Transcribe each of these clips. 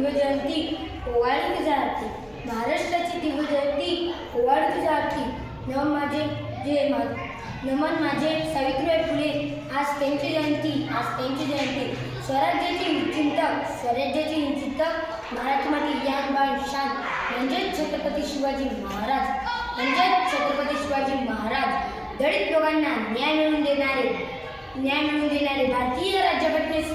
दिव्यजयंती ओवाळली तुझ्या आरती महाराष्ट्राची दिव्यजयंती ओवाळली तुझ्या आरती नम माझे जे मा नमन माझे सावित्रीबाई फुले. आज त्यांची जयंती आज त्यांची जयंती. स्वराज्याचे चिंतक स्वराज्याचे चिंतक. मराठी माती यान बाळ शान. म्हणजेच छत्रपती शिवाजी महाराज. म्हणजेच छत्रपती शिवाजी महाराज. दलित लोकांना न्याय मिळवून देणारे न्याय मिळवून देणारे भारतीय राज्यघटनेस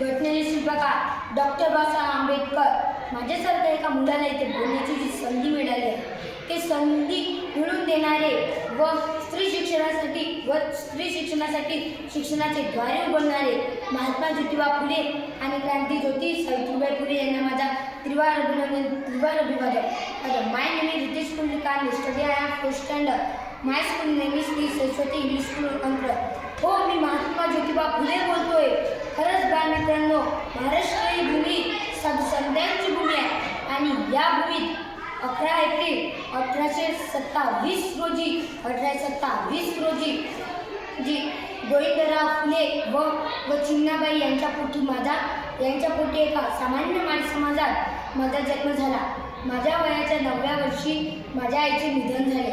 घटनेचे शिल्पकार डॉक्टर बाबासाहेब आंबेडकर. माझ्यासारख्या एका मुलाला इथे बोलण्याची जी संधी मिळाली आहे ते संधी मिळून देणारे व स्त्री शिक्षणासाठी व स्त्री शिक्षणासाठी शिक्षणाचे द्वारे उघडणारे महात्मा ज्योतिबा फुले आणि क्रांती ज्योती सावित्रीबाई फुले यांना माझा त्रिवार अभिनंदन त्रिवार अभिवादन. आता my name is Ritesh Pundlikan study I am first standard my school name is Shri Saraswati English school अंतर हो मी महात्मा ज्योतिबा फुले बोलतोय. खरंच बाळ मित्रांनो महाराष्ट्र ही भूमी साधू संतांची भूमी आहे आणि या भूमीत अकरा एप्रिल अठराशे सत्तावीस रोजी अठराशे सत्तावीस रोजी जी गोविंदराव फुले व व चिन्नाबाई यांच्या पोटी माझा यांच्या पोटी एका सामान्य माणस समाजात माझा जन्म झाला. माझ्या वयाच्या नवव्या वर्षी माझ्या आईचे निधन झाले.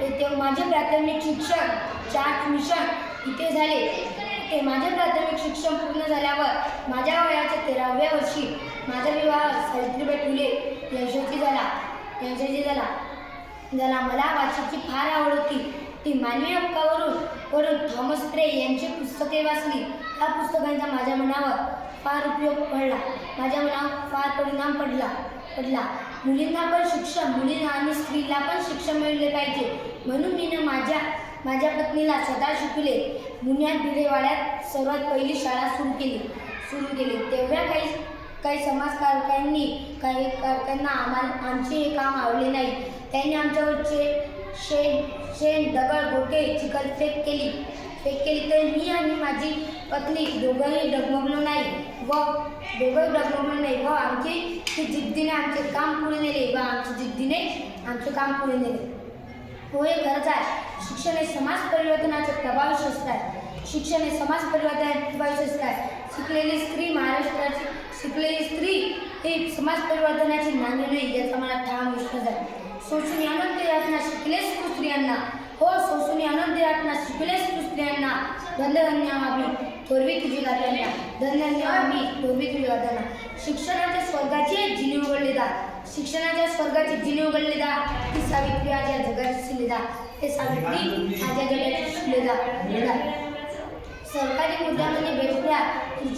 ते- ते माझे प्राथमिक शिक्षण चार्ट मिशन इथे झाले. ते माझे प्राथमिक शिक्षण पूर्ण झाल्यावर माझ्या वयाच्या तेराव्या वर्षी माझा विवाह सावित्रीबाई फुले यशस्वी झाला यशस्वी झाला ज्याला मला वाचायची फार आवड होती. ती मानवी हक्कावरून वरून थॉमस प्रे यांची पुस्तके वाचली. त्या पुस्तकांचा माझ्या मनावर फार उपयोग पडला. माझ्या मनावर फार परिणाम पडला. पडला. मुलींना पण शिक्षण मुलींना आणि स्त्रीला पण शिक्षण मिळले पाहिजे. म्हणून मी माझ्या माझ्या पत्नीला स्वतः शिकले मुन्यात भिडेवाड्यात सर्वात पहिली शाळा सुरू केली. सुरू केली. तेवढ्या काही काही समाजकारकांनी काही कारकांना आम्हाला आमचे हे काम आवडले नाही त्यांनी आमच्यावरचे शेण शेण दगड गोटे चिखल फेक केली. फेक केली तर मी आणि माझी पत्नी दोघंही डगमगलो नाही व दोघं डगमगलो नाही व आमची ती जिद्दीने आमचे काम पुढे नेले व आमच्या जिद्दीने आमचे काम पुढे नेले. हो हे गरज आहे. शिक्षण हे समाज परिवर्तनाचे प्रभावी शस्त्र आहे शिक्षण हे समाज परिवर्तनाचे प्रभावी शस्त्र आहे शिकलेली स्त्री महाराष्ट्राची शिकलेली स्त्री ही समाज परिवर्तनाची मान्य नाही याचा मला ठाम विश्वास आहे. शोषून आनंद यातना शिकले स्त्रियांना. हो शोषून आनंद यातना शिकले स्त्रियांना. धन्यधन्य आम्ही थोरवी तुझी गाताना धन्यधन्य आम्ही थोरवी तुझी गाताना शिक्षणाच्या स्वर्गाची जिनी उघडली दा. शिक्षणाच्या स्वर्गाची जिनी उघडली दा. ती सावित्री आज या जगाची शिलेदा ते सावित्री आज या जगाची शिलेदा शिलेदा. सरकारी मुद्द्यामध्ये भेटल्या.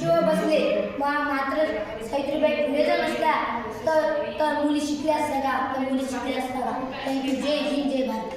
शिवाय बसले. मात्र सावित्रीबाई फुले जर नसल्या तर तर मुली शिकल्या असत्या का? तर मुली शिकल्या असत्या का? थँक्यू जय हिंद जय भारत.